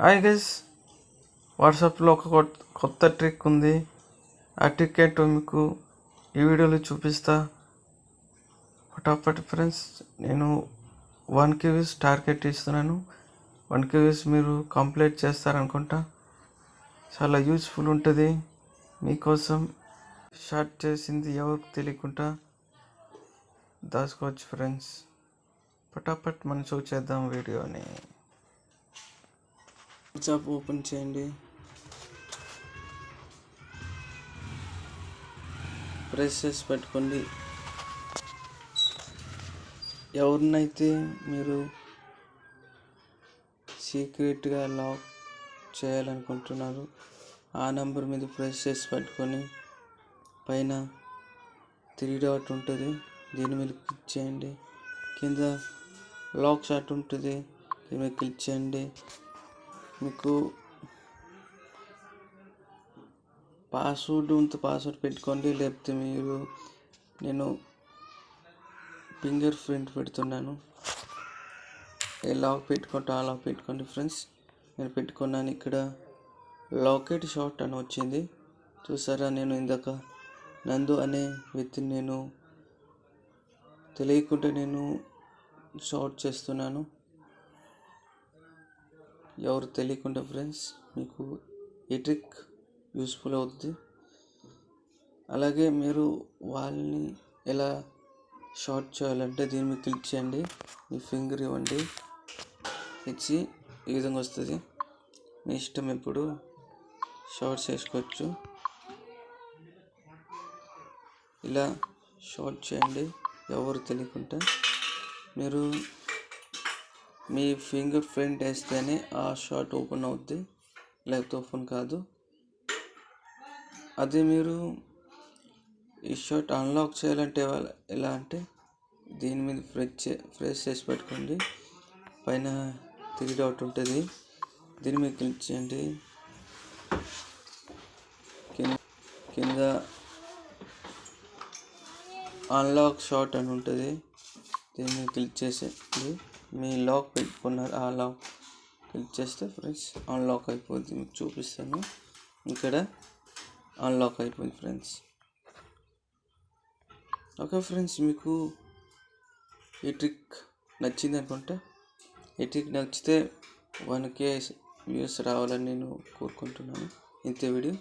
Hi guys. వాట్సాప్లో ఒక కొత్త- కొత్త ట్రిక్ ఉంది. ఆ ట్రిక్ ఏంటో మీకు ఈ వీడియోలో చూపిస్తా. ఫటాఫట్ ఫ్రెండ్స్ నేను వన్ కేవీస్ టార్గెట్ ఇస్తున్నాను. వన్ కేవీస్ మీరు కంప్లీట్ చేస్తారనుకుంటా. చాలా యూస్ఫుల్ ఉంటుంది. మీకోసం షార్ట్ చేసింది ఎవరికి తెలియకుండా దాచుకోవచ్చు ఫ్రెండ్స్. పటాపట్ మనం చూసేద్దాం వీడియోని. వాట్సాప్ ఓపెన్ చేయండి ప్రెస్ చేసి పెట్టుకోండి. ఎవరినైతే మీరు సీక్రెట్గా లాక్ చేయాలనుకుంటున్నారు ఆ నెంబర్ మీద ప్రెస్ చేసి పెట్టుకొని పైన త్రీ డాట్ ఉంటుంది. దీని మీద క్లిక్ చేయండి. కింద లాక్ షాట్ ఉంటుంది. దీని మీద క్లిక్ చేయండి. మీకు పాస్వర్డ్ ఉంటే పాస్వర్డ్ పెట్టుకోండి. లేకపోతే మీరు నేను ఫింగర్ ప్రింట్ పెడుతున్నాను. ఏ లాక్ పెట్టుకుంటా ఆ లాక్ పెట్టుకోండి ఫ్రెండ్స్ నేను పెట్టుకున్నాను ఇక్కడ లాకెట్ షాట్ అని వచ్చింది. చూసారా నేను ఇందాక నందు అనే వ్యక్తిని నేను తెలియకుండా నేను షార్ట్ చేస్తున్నాను. ఎవరు తెలియకుండా ఫ్రెండ్స్ మీకు ఈ ట్రిక్ యూస్ఫుల్ అవుతుంది అలాగే మీరు వాళ్ళని ఎలా షార్ట్ చేయాలంటే దీని మీద క్లిక్ చేయండి మీ ఫింగర్ ఇవ్వండి ఇచ్చి ఈ విధంగా వస్తుంది. మీ ఇష్టం ఇప్పుడు షార్ట్ చేసుకోవచ్చు. ఇలా షార్ట్ చేయండి ఎవరు తెలియకుండా. మీరు మీ ఫింగర్ ప్రింట్ వేస్తేనే ఆ షాట్ ఓపెన్ అవుద్ది. లేకపోతే ఓపెన్ కాదు. అదే మీరు ఈ షర్ట్ అన్లాక్ చేయాలంటే ఎలా- అంటే దీని మీద ప్రెస్ చే ప్రెస్ చేసి పెట్టుకోండి. పైన త్రీ డాట్ ఉంటుంది. దీని మీద క్లిక్ చేయండి. కింద కింద అన్లాక్ షార్ట్ అని ఉంటుంది. దీని మీద క్లిక్ చేసేది మీ లాక్ పెట్టుకున్నారు ఆ లాక్ క్లిక్ చేస్తే ఫ్రెండ్స్ అన్లాక్ అయిపోద్ది. మీకు చూపిస్తాను. ఇక్కడ అన్లాక్ అయిపోయింది ఫ్రెండ్స్ ఓకే ఫ్రెండ్స్ మీకు ఈ ట్రిక్ నచ్చింది అనుకుంటే ఈ ట్రిక్ నచ్చితే వన్ కే వ్యూస్ రావాలని నేను కోరుకుంటున్నాను. ఇంతే వీడియో